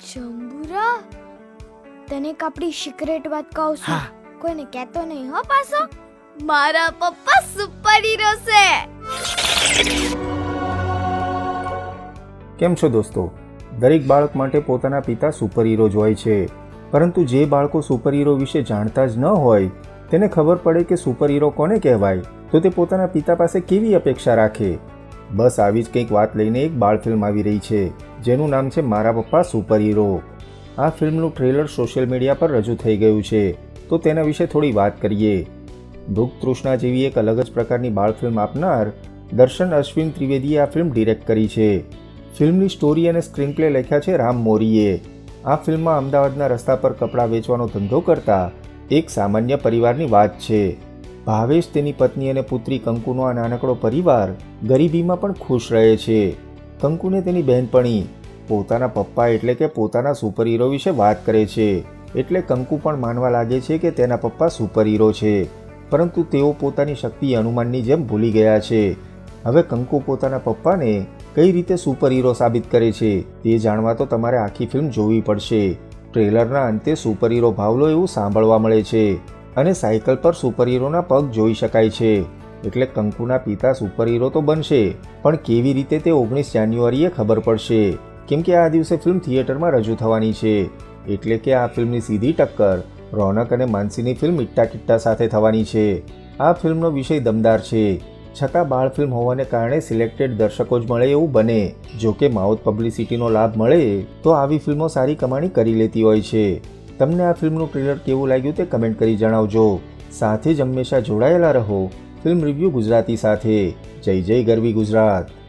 ચંબુરા તને એક આપણી સિક્રેટ વાત કહું છું. કોઈને કહેતો નહીં હો પાછો. મારા પપ્પા સુપર હીરો છે કેમ છો દોસ્તો? દરેક બાળક માટે પોતાના પિતા સુપર હીરો જ હોય છે. પરંતુ જે બાળકો સુપર હીરો વિશે જાણતા જ ન હોય તેને ખબર પડે કે સુપર હીરો કોને કહેવાય? તો તે પોતાના પિતા પાસે કેવી અપેક્ષા રાખે? બસ આવી જ કંઈક વાત લઈને એક બાળ ફિલ્મ આવી રહી છે. જેનું નામ છે મારા પપ્પા સુપર હીરો. આ ફિલ્મનું ટ્રેલર સોશિયલ મીડિયા પર રજૂ થઈ ગયું છે. તો તેના વિશે થોડી વાત કરીએ. ભૂખ તૃષ્ણા જેવી એક અલગ જ પ્રકારની બાળ ફિલ્મ આપનાર દર્શન અશ્વિન ત્રિવેદીએ આ ફિલ્મ ડિરેક્ટ કરી છે. ફિલ્મની સ્ટોરી અને સ્ક્રીન પ્લે લખ્યા છે રામ મોરીએ. આ ફિલ્મમાં અમદાવાદના રસ્તા પર કપડાં વેચવાનો ધંધો કરતા એક સામાન્ય પરિવારની વાત છે. ભાવેશ તેની પત્ની અને પુત્રી કંકુનો આ નાનકડો પરિવાર ગરીબીમાં પણ ખુશ રહે છે. કંકુને તેની બહેનપણી પોતાના પપ્પા એટલે કે પોતાના સુપર હીરો વિશે વાત કરે છે. એટલે કંકુ પણ માનવા લાગે છે કે તેના પપ્પા સુપર હીરો છે. પરંતુ તેઓ પોતાની શક્તિ અનુમાનની જેમ ભૂલી ગયા છે. હવે કંકુ પોતાના પપ્પાને કઈ રીતે સુપર હીરો સાબિત કરે છે તે જાણવા તો તમારે આખી ફિલ્મ જોવી પડશે. ટ્રેલરના અંતે સુપર હીરો ભાવલો એવું સાંભળવા મળે છે અને સાયકલ પર સુપર હીરોના પગ જોઈ શકાય છે. એટલે કંકુના પિતા સુપર હીરો તો બનશે, પણ કેવી રીતે તે ઓગણીસ જાન્યુઆરીએ ખબર પડશે? કેમ કે આ દિવસે ફિલ્મ થિયેટરમાં રજૂ થવાની છે. એટલે કે આ ફિલ્મની સીધી ટક્કર રોનક અને માનસીની ફિલ્મ ઇટ્ટા કિટ્ટા સાથે થવાની છે. આ ફિલ્મનો વિષય દમદાર છે. છતાં બાળ ફિલ્મ હોવાને કારણે સિલેક્ટેડ દર્શકો જ મળે એવું બને. જો કે માઉથ પબ્લિસિટીનો લાભ મળે તો આવી ફિલ્મો સારી કમાણી કરી લેતી હોય છે. તમને આ ફિલ્મનું ટ્રેલર કેવું લાગ્યું તે કમેન્ટ કરી જણાવજો. સાથે જ હંમેશા જોડાયેલા રહો. ફિલ્મ રિવ્યૂ ગુજરાતી સાથે. જય જય ગરવી ગુજરાત.